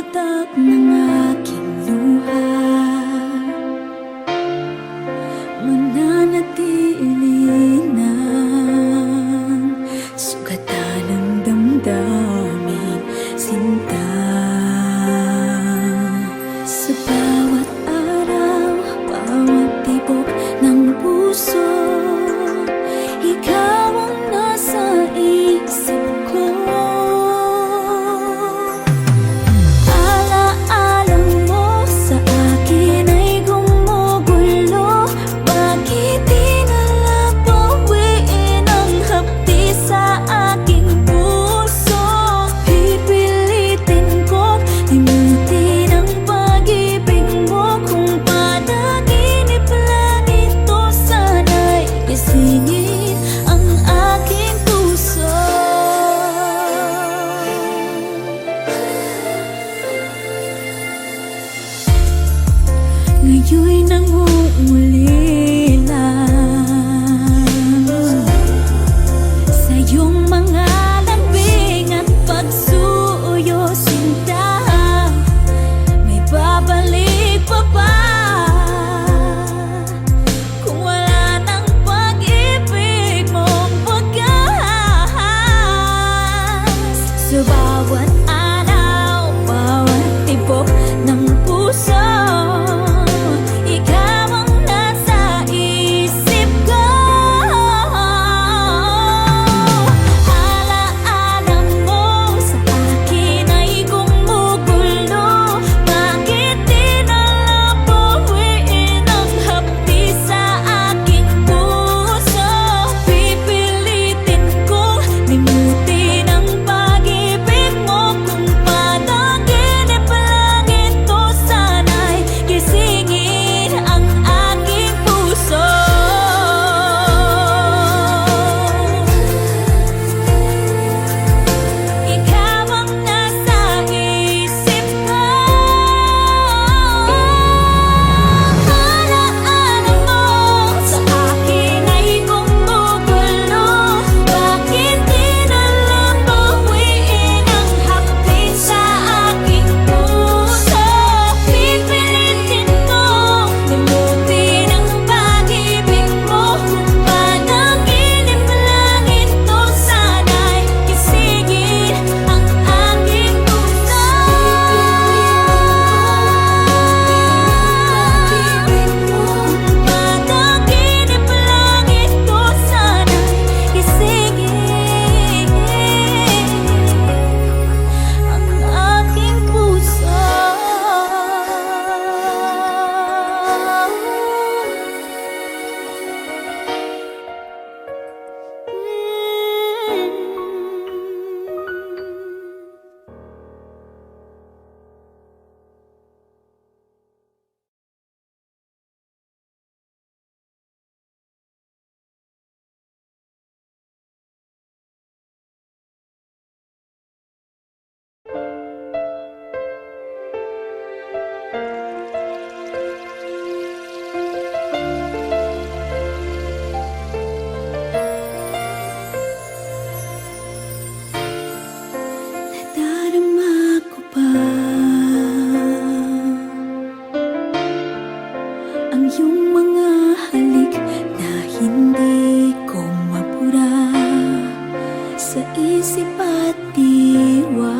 patak na nga. Ngayon'y nangunguli Sa isip at diwa